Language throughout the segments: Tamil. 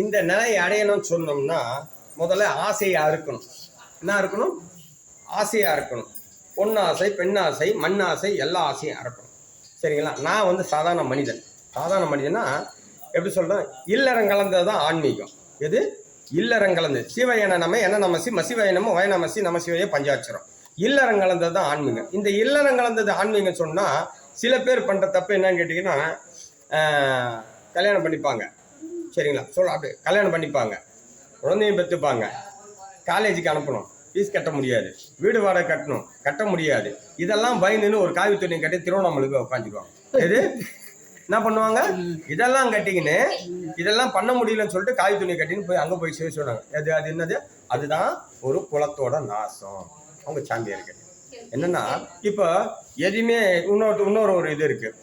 இந்த நிலையை அடையணும்னு சொன்னோம்னா முதல்ல ஆசையாக இருக்கணும். என்ன இருக்கணும்? ஆசையாக இருக்கணும். பொன்னாசை பெண்ணாசை பெண் ஆசை எல்லா ஆசையும் இருக்கணும் சரிங்களா? நான் வந்து சாதாரண மனிதன். சாதாரண மனிதனா எப்படி சொல்கிறேன் இல்லறம் கலந்தது தான் ஆன்மீகம். எது? இல்லறம் கலந்தது சிவயன நம்ம என்ன நமசி மசிவயனமோ நம்ம நமசிவையே பஞ்சாட்சரம். இல்லறம் கலந்தது தான் ஆன்மீகம். இந்த இல்லறம் கலந்தது ஆன்மீகம் சொன்னால் சில பேர் பண்ணுற தப்பு என்னன்னு கேட்டிங்கன்னா கல்யாணம் பண்ணிப்பாங்க. சரிங்களா? சொல்ல அப்படியே கல்யாணம் பண்ணிப்பாங்க. குழந்தையும் பெற்றுப்பாங்க. காலேஜுக்கு அனுப்பணும். ஃபீஸ் கட்ட முடியாது. வீடு வாடகை கட்டணும். கட்ட முடியாது. இதெல்லாம் பயந்துன்னு ஒரு காவி துணி கட்டி திருவண்ணாமலுக்கு உட்காந்துக்குவாங்க எது? என்ன பண்ணுவாங்க? இதெல்லாம் கட்டிக்கின்னு இதெல்லாம் பண்ண முடியலன்னு சொல்லிட்டு காவி துணி கட்டின்னு போய் அங்கே போய் சேர்த்து சொன்னாங்க அது அது என்னது? அதுதான் ஒரு குலத்தோட நாசம். அவங்க சாம்பியருக்கு என்னன்னா இப்போ எதுவுமே இன்னொரு இன்னொரு ஒரு இது இருக்குது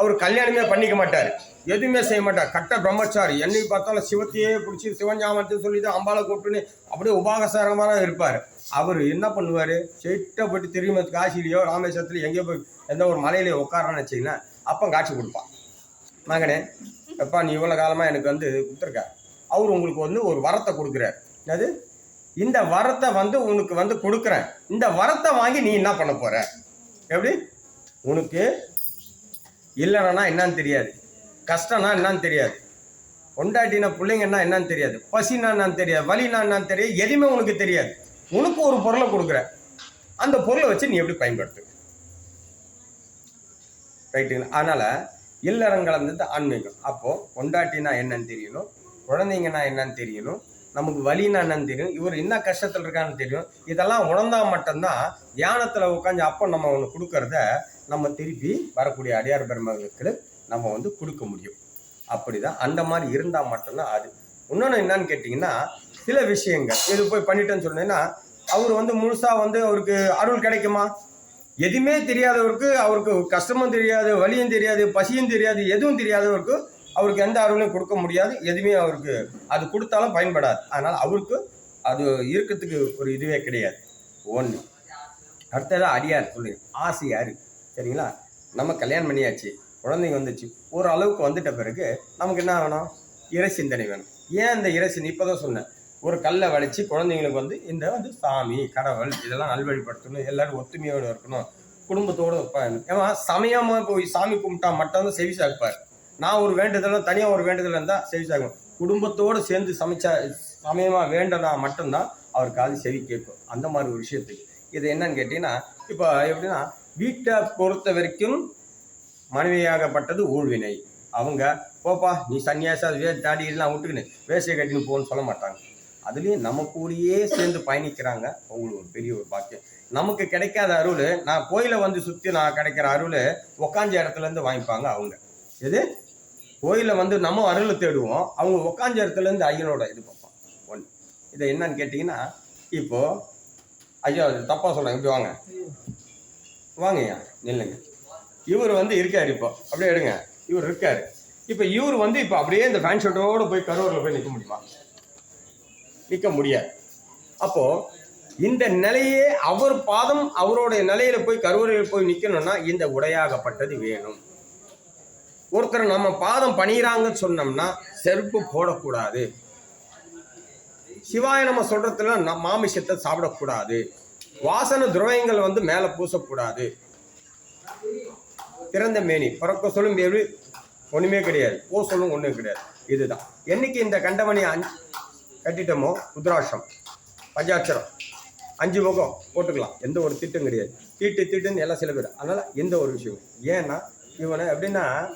அவர் கல்யாணமே பண்ணிக்க மாட்டார். எதுவுமே செய்ய மாட்டார். கட்ட பிரம்மச்சாரி. என்னைக்கு பார்த்தாலும் சிவத்தையே பிடிச்சி சிவஞ்சாமத்தை சொல்லி தான் அம்பாலை கூப்பிட்டுன்னு அப்படியே உபாகசாரமாக இருப்பார். அவர் என்ன பண்ணுவார்? ஸ்ட்ரெயிட்டாக போட்டு திரும்ப காசிலேயோ ராமேஸ்வரத்துலையோ எங்கேயோ போய் எந்த ஒரு மலையிலையோ உட்காரன்னு வச்சிங்கன்னா அப்போ காட்சி கொடுப்பான். மகனே எப்பா நீ இவ்வளோ காலமாக எனக்கு வந்து கொடுத்துருக்க. அவர் உங்களுக்கு வந்து ஒரு வரத்தை கொடுக்குறார். அது இந்த வரத்தை வந்து உனக்கு வந்து கொடுக்குறேன். இந்த வரத்தை வாங்கி நீ என்ன பண்ண போகிற எப்படி? உனக்கு இல்லைனா என்னன்னு தெரியாது. கஷ்டம்னா என்னன்னு தெரியாது. கொண்டாட்டின பிள்ளைங்கன்னா என்னன்னு தெரியாது. பசினா என்னன்னு தெரியாது. வலினா என்னன்னு தெரியாது. எதுவுமே உனக்கு தெரியாது. உனக்கு ஒரு பொருளை கொடுக்குற. அந்த பொருளை வச்சு நீ எப்படி பயன்படுத்து? ரைட்டுங்களா அதனால இல்லறம் கலந்தது ஆன்மீகம். அப்போ கொண்டாட்டினா என்னன்னு தெரியணும். குழந்தைங்கன்னா என்னன்னு தெரியணும். நமக்கு வலினா என்னன்னு தெரியும். இவர் என்ன கஷ்டத்தில் இருக்கான்னு தெரியும். இதெல்லாம் உணர்ந்தா மட்டும்தான் தியானத்தில் உட்காந்து அப்போ நம்ம ஒன்று கொடுக்கறத நம்ம திருப்பி வரக்கூடிய அடியார் பெருமகளுக்கு நம்ம வந்து கொடுக்க முடியும். அப்படிதான். அந்த மாதிரி இருந்தால் மட்டும்தான் அது. இன்னொன்று என்னன்னு கேட்டிங்கன்னா சில விஷயங்கள். இது போய் பண்ணிட்டேன்னு சொன்னேன்னா அவர் வந்து முழுசாக வந்து அவருக்கு அருள் கிடைக்குமா? எதுவுமே தெரியாதவருக்கு அவருக்கு கஷ்டமும் தெரியாது வலியும் தெரியாது பசியும் தெரியாது எதுவும் தெரியாதவருக்கு அவருக்கு எந்த அருளையும் கொடுக்க முடியாது. எதுவுமே அவருக்கு அது கொடுத்தாலும் பயன்படாது. அதனால் அவருக்கு அது இருக்கிறதுக்கு ஒரு இதுவே கிடையாது. ஒன்று அடுத்ததாக அடியார் சொல்லி ஆசை யாரு சரிங்களா? நம்ம கல்யாணம் பண்ணியாச்சு குழந்தைங்க வந்துச்சு ஒரு அளவுக்கு வந்துட்ட பிறகு நமக்கு என்ன வேணும் இறை சிந்தனை வேணும். ஏன் இந்த இறை சிந்தனை? இப்போ தான் சொன்னேன். ஒரு கல்லை வளைச்சு குழந்தைங்களுக்கு வந்து இந்த வந்து சாமி கடவுள் இதெல்லாம் நல்வழிப்படுத்தணும் எல்லாரும் ஒத்துமையோடு இருக்கணும் குடும்பத்தோடு இருப்பாங்க ஏன்னா சமயமாக போய் சாமி கும்பிட்டா மட்டும்தான் செவி சாய்ப்பார். நான் ஒரு வேண்டுதலும் தனியாக ஒரு வேண்டுதல் இருந்தால் செவி சாகும் குடும்பத்தோடு சேர்ந்து சமைச்சா சமயமாக வேண்டனா மட்டும்தான் அவர் காது செவி கேட்கும். அந்த மாதிரி ஒரு விஷயத்துக்கு. இது என்னன்னு கேட்டிங்கன்னா இப்போ எப்படின்னா வீட்டை பொறுத்த வரைக்கும் மனைவியாகப்பட்டது ஊழ்வினை. அவங்க போப்பா நீ சன்னியாசா வே தாடி எல்லாம் விட்டுக்கின்னு வேசியை கட்டின்னு போன்னு சொல்ல மாட்டாங்க. அதுலேயும் நம்ம கூடயே சேர்ந்து பயணிக்கிறாங்க. அவங்களுக்கு ஒரு பெரிய ஒரு பாக்கியம். நமக்கு கிடைக்காத அருள் நான் கோயிலை வந்து சுற்றி நான் கிடைக்கிற அருள் உக்காஞ்ச இடத்துலேருந்து வாங்கிப்பாங்க அவங்க. எது? கோயிலில் வந்து நம்ம அருளை தேடுவோம். அவங்க உக்காஞ்ச இடத்துல இருந்து ஐயனோட இது பார்ப்போம் ஒன்று இதை என்னன்னு கேட்டிங்கன்னா இப்போது ஐயா தப்பாக சொல்கிறேன் இப்படி வாங்க. வாங்கய்யா நில்லுங்க. இவர் வந்து இருக்கார் இப்போ. அப்படியே எடுங்க. இவர் இருக்கார். இப்போ இவர் வந்து இப்போ அப்படியே இந்த ஃபேன் ஷர்ட்டோட போய் கரூரில் போய் நிற்க முடியுமா? நிற்க முடியாது. அப்போது இந்த நிலையே அவர் பாதம் அவருடைய நிலையில் போய் கரூரில் போய் நிற்கணும்னா இந்த உடையாகப்பட்டது வேணும். ஒருத்தர் நம்ம பாதம் பணிகிறாங்கன்னு சொன்னோம்னா செருப்பு போடக்கூடாது. சிவாய நம்ம சொல்கிறதுல நம் மாமிசத்தை சாப்பிடக்கூடாது. வாசன துரவயங்கள் வந்து மேலே பூசக்கூடாது. திறந்த மேனி. பிறக்க சொல்லும் எப்படி ஒன்றுமே கிடையாது. போ சொல்லும் ஒன்றும் கிடையாது. இதுதான். என்னைக்கு இந்த கண்டமணி அஞ்சு கட்டிட்டோமோ? ருத்ராட்சம். பஞ்சாட்சரம். அஞ்சு முகம் போட்டுக்கலாம். எந்த ஒரு திட்டம் கிடையாது. தீட்டு தீட்டுன்னு எல்லாம் சில பேர். அதனால் எந்த ஒரு விஷயம் ஏன்னா இவனை எப்படின்னா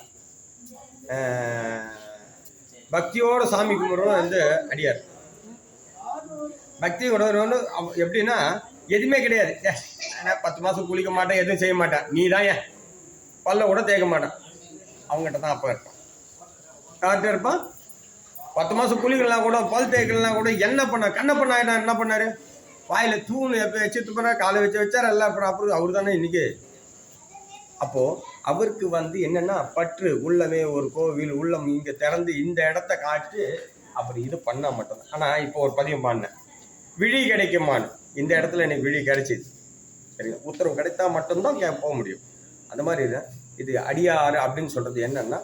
பக்தியோட சாமி கும்பிட்றவன் வந்து அடியார். பக்தி உணர்வு எப்படின்னா எதுவுமே கிடையாது. ஏன்னா பத்து மாதம் குளிக்க மாட்டேன் எதுவும் செய்ய மாட்டேன். நீ தான் ஏன்? பல்ல கூட தேய்க்க மாட்டேன். அவங்ககிட்ட தான் அப்போ இருப்பான். யார்கிட்ட இருப்பான்? பத்து மாதம் குளிக்கலாம் கூட பல் தேய்க்கலாம் கூட என்ன பண்ண கண்ண பண்ண என்ன பண்ணாரு? வாயில் தூண் எப்போ வச்சு துப்புனா காலை வச்சு வச்சார் எல்லாம் அப்புறம் அப்புறம் அவர் தானே இன்றைக்கி அப்போது அவருக்கு வந்து என்னன்னா பற்று உள்ளமே ஒரு கோவில் உள்ளம் இங்கே திறந்து இந்த இடத்த காட்டி அப்படி இது பண்ணால் மட்டும்தான். ஆனால் இப்போ ஒரு பதியம் பாடினேன் விழி கிடைக்குமான்னு. இந்த இடத்துல எனக்கு விழி கிடைச்சிது. சரிங்க உத்தரவு கிடைத்தா மட்டும்தான் கே போக முடியும்? அந்த மாதிரி தான் இது அடியாறு அப்படின்னு சொல்கிறது என்னன்னா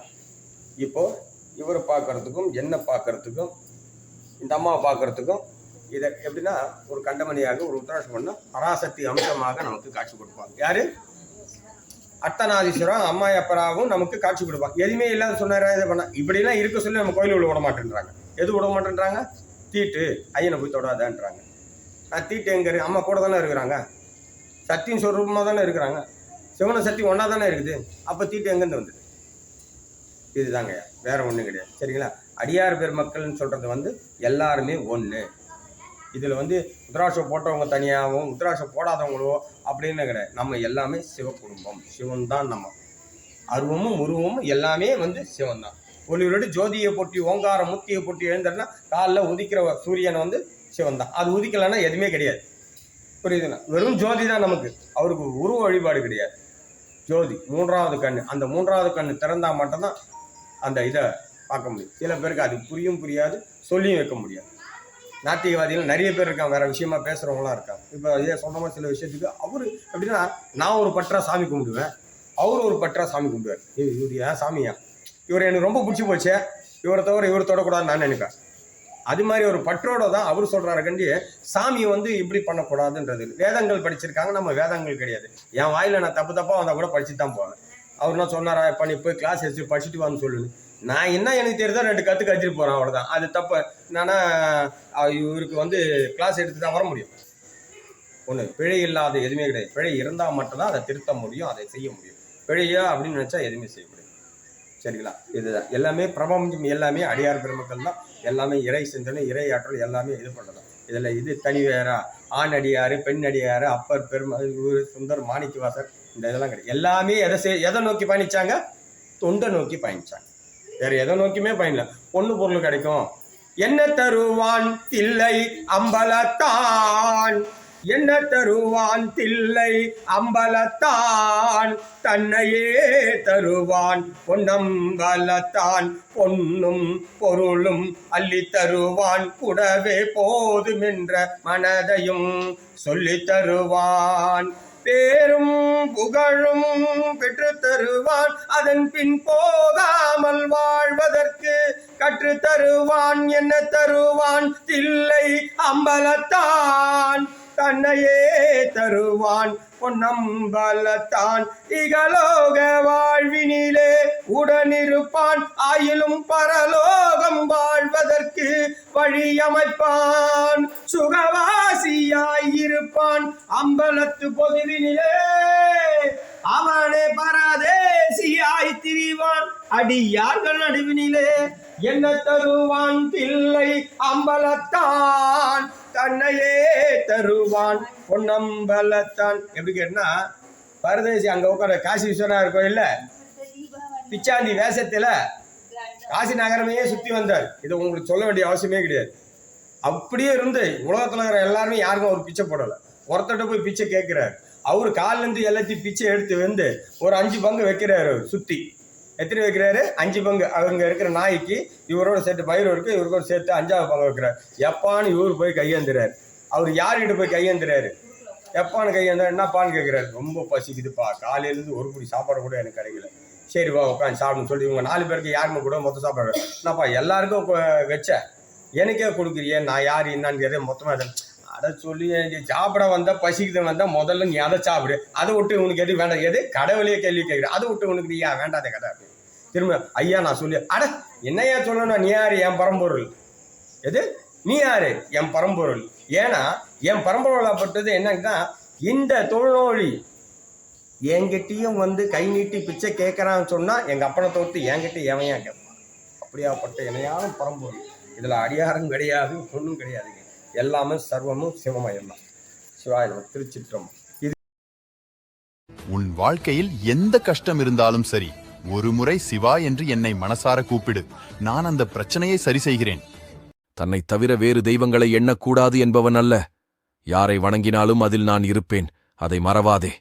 இப்போது இவரை பார்க்குறதுக்கும் என்ன பார்க்கறதுக்கும் இந்த அம்மாவை பார்க்கறதுக்கும் இதை எப்படின்னா ஒரு கண்டமணியாக ஒரு உத்தராட்சம் பண்ணால் பராசக்தி அம்சமாக நமக்கு காட்சி கொடுப்பாங்க. யார்? அர்த்தநாதீஸ்வரம் அம்மாயப்பராவும் நமக்கு காட்சி கொடுப்பாங்க. எதுவுமே இல்லாத சொன்னாரா இதை பண்ண? இப்படிலாம் இருக்க சொல்லி நம்ம கோயில் உள்ள விட மாட்டேன்றாங்க. எது விட மாட்டேன்றாங்க? தீட்டு ஐயனை போய் தொடாதான்றாங்க. நான் டேங்கர் அம்மா கூட தானே இருக்கிறாங்க. சத்தியும் சொரூபமாக தானே இருக்கிறாங்க. சிவன சக்தி ஒன்றா தானே இருக்குது. அப்போ தீட்டு எங்கேருந்து வந்தது? இதுதாங்க வேறு ஒன்றும் கிடையாது. சரிங்களா? அடியார் பெருமக்கள்னு சொல்கிறது வந்து எல்லாருமே ஒன்று இதில் வந்து உத்ராட்சம் போட்டவங்க தனியாகவும் உத்ராட்சம் போடாதவங்களோ அப்படின்னு கிடையாது. நம்ம எல்லாமே சிவ குடும்பம் சிவன் தான் நம்ம. அருவமும் உருவமும் எல்லாமே வந்து சிவன் தான். ஒளியோடு ஜோதியை போட்டி ஓங்கார முத்தியை போட்டி எழுந்தாருன்னா காலைல உதிக்கிற சூரியனை வந்து சிவன் தான் அது உதிக்கலைன்னா எதுவுமே கிடையாது. புரியுதுண்ணா? வெறும் ஜோதி தான் நமக்கு. அவருக்கு உருவ வழிபாடு கிடையாது. ஜோதி மூன்றாவது கண்ணு. அந்த மூன்றாவது கண்ணு திறந்தால் மட்டும்தான் அந்த இதை பார்க்க முடியும். சில பேருக்கு அது புரியும் புரியாது சொல்லியும் வைக்க முடியாது. நாத்திகவாதிகள் நிறைய பேர் இருக்காங்க வேற விஷயமா பேசுகிறவங்களாம் இருக்காங்க. இப்போ இதே சொந்தமா சில விஷயத்துக்கு அவர் அப்படின்னா நான் ஒரு பற்றா சாமி கும்பிடுவேன். அவர் ஒரு பற்றா சாமி கும்பிடுவார். இவர் இவர் ஏன் சாமியா? இவர் எனக்கு ரொம்ப பிடிச்சி போச்சே. இவரை தவிர இவர் தொடக்கூடாதுன்னு நான் நினைப்பேன். அது மாதிரி ஒரு பற்றோட தான் அவர் சொல்றாரு கண்டி. சாமியை வந்து இப்படி பண்ணக்கூடாதுன்றது. வேதங்கள் படிச்சிருக்காங்க நம்ம வேதங்கள் கிடையாது. என் வாயில நான் தப்பு தப்பா வந்தா கூட படிச்சுட்டு தான் போவேன். அவர் என்ன சொன்னாரா பண்ணி நீ போய் கிளாஸ் எடுத்து படிச்சுட்டு வான்னு சொல்லுன்னு நான் என்ன எனக்கு தெரியுதோ ரெண்டு கத்து கழிச்சிட்டு போறேன் அவ்வளவுதான். அது தப்பு. என்னன்னா இவருக்கு வந்து கிளாஸ் எடுத்து தான் வர முடியும். ஒன்று பிழை இல்லாத எதுவுமே கிடையாது. பிழை இருந்தால் மட்டும்தான் அதை திருத்த முடியும் அதை செய்ய முடியும். பிழையா அப்படின்னு நினச்சா எதுவுமே செய்ய முடியாது. சரிங்களா? இதுதான். எல்லாமே பிரபஞ்சம் எல்லாமே அடியார் பெருமக்கள் தான். எல்லாமே இறை சிந்தனை இறை ஆற்றல் எல்லாமே இது பண்ணுறது இதில் இது தனி வேறா. ஆண் அடியார் பெண் அடியார் அப்பர் பெரும் சுந்தர் மாணிக்கவாசர் இந்த இதெல்லாம் கிடையாது. எல்லாமே எதை செய் எதை நோக்கி பயணிச்சாங்க? தொண்டை நோக்கி பயணிச்சாங்க. வேற எதை நோக்கியுமே பயணில பொண்ணு பொருள் கிடைக்கும். என்ன தருவான் தில்லை அம்பலத்தான் என்ன தருவான் தில்லை அம்பலத்தான்? தன்னையே தருவான் பொன்னம்பலத்தான். பொன்னும் பொருளும் அள்ளி தருவான் கூடவே போதுமென்ற மனதையும் சொல்லி தருவான். பேரும் புகழும் பெற்று தருவான். அதன் பின் போகாமல் வாழ்வதற்கு கற்று தருவான். என்ன தருவான் தில்லை அம்பலத்தான்? தன்னையே தருவான் பொன்னம்பலத்தான். இகலோக வாழ்வினிலே உடனிருப்பான் ஆயிலும் பரலோகம் வாழ்வதற்கு வழியமைப்பான். சுகவாசியாயிருப்பான் அம்பலத்து பொதுவினிலே. அவனே பரதேசியாய் திரிவான் அடியார்கள் நடுவினிலே. என்ன தருவான் பிள்ளை அம்பலத்தான். தன்னையே தருவான். பொன்னம்பலத்தான். எப்படி கேட்டா பரதேசி அங்க உட்கார காசி விஸ்வநாதர் கோயில்ல பிச்சாண்டி வேஷத்தில் காசி நகரமே சுத்தி வந்தார். இதை உங்களுக்கு சொல்ல வேண்டிய அவசியமே கிடையாது. அப்படியே இருந்து உலகத்துல இருக்கிற எல்லாருமே யாருக்கும் அவர் பிச்சை போடல. ஒருத்தட்ட போய் பிச்சை கேட்குறாரு. அவர் கால்லேருந்து எல்லாத்தையும் பிச்சை எடுத்து வந்து ஒரு அஞ்சு பங்கு வைக்கிறாரு அவர் சுத்தி. எத்தனை வைக்கிறாரு? அஞ்சு பங்கு. அவங்க இருக்கிற நாய்க்கு இவரோட சேர்த்து பயிரோருக்கு இவரோட சேர்த்து அஞ்சாவது பங்கு வைக்கிறார். எப்பான்னு இவர் போய் கையேந்துறாரு. அவர் யார்கிட்ட போய் கையேந்துறாரு? எப்பான்னு கையேந்தா என்னப்பான்னு கேட்குறாரு ரொம்ப பசிக்குதுப்பா. காலையிலேருந்து ஒரு குடி சாப்பாடு கூட எனக்கு கிடைக்கல. சரி வா உட்காந்து சாப்பிடுன்னு சொல்லி இவங்க நாலு பேருக்கு யாருமே கூட மொத்தம் சாப்பாடு. என்னப்பா எல்லாருக்கும் வச்ச? எனக்கே கொடுக்குறியே? நான் யார் என்னன்னு கேட்க மொத்தமாக அதை அதை சொல்லி சாப்பிட வந்தால் பசிக்குது வந்தால் முதல்ல நீ அதை சாப்பிடு. அதை விட்டு உனக்கு எது வேண்டாம். எது? கடவுளையே கேள்வி கேட்குற அதை விட்டு உனக்கு நீ ஏன் வேண்டாத கதை திரும்ப ஐயா நான் சொல்லி அட என்னையா சொல்லணும் நீ யார்? என் பரம்பொருள். எது? நீ யார்? என் பரம்பொருள். ஏன்னா என் பரம்பொருளாப்பட்டது என்னன்னா இந்த தொழிலோழி என்கிட்டையும் வந்து கை நீட்டி பிச்சை கேட்கறான்னு சொன்னால் எங்கள் அப்பனை தோற்று என்கிட்ட எவன் கேட்பான் அப்படியாப்பட்ட இணையான பரம்பொருள். இதில் அடியாரம் கிடையாது ஒன்றும் கிடையாதுங்க எல்லாமே சர்வமும் சிவமயம் தான் சிவாயம் திருச்சிற்றம் இது உன் வாழ்க்கையில் எந்த கஷ்டம் இருந்தாலும் சரி ஒரு முறை சிவா என்று என்னை மனசார கூப்பிடு. நான் அந்த பிரச்சனையை சரி செய்கிறேன் தன்னைத் தவிர வேறு தெய்வங்களை எண்ணக்கூடாது என்பவன் அல்ல. யாரை வணங்கினாலும் அதில் நான் இருப்பேன். அதை மறவாதே.